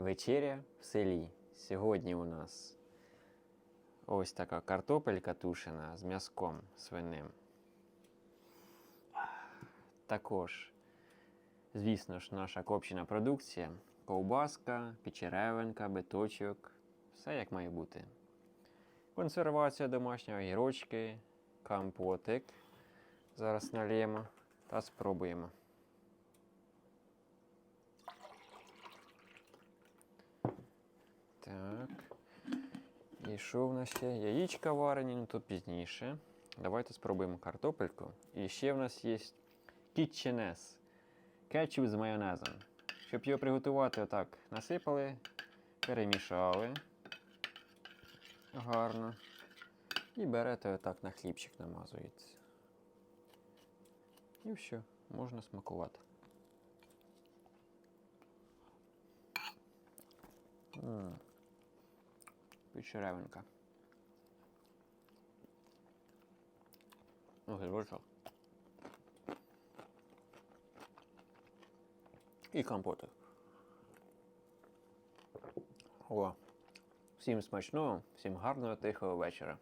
Вечеря в селі. Сьогодні у нас ось така картопелька тушена з м'язком свиним. Також, звісно ж, наша копчена продукція. Ковбаска, печеревинка, биточок. Все як має бути. Консервація домашня, огірочки, компотик. Зараз налємо та спробуємо. І що в нас ще? Яєчка варені, ну то пізніше. Давайте спробуємо картопельку. І ще в нас є кітченес. Кетчуп з майонезом. Щоб його приготувати, отак насипали, перемішали. Гарно. І берете отак на хлібчик намазується. І все, можна смакувати. М. Ну, Огірочок. І компоти. О. Всім смачного, всім гарного тихого вечора.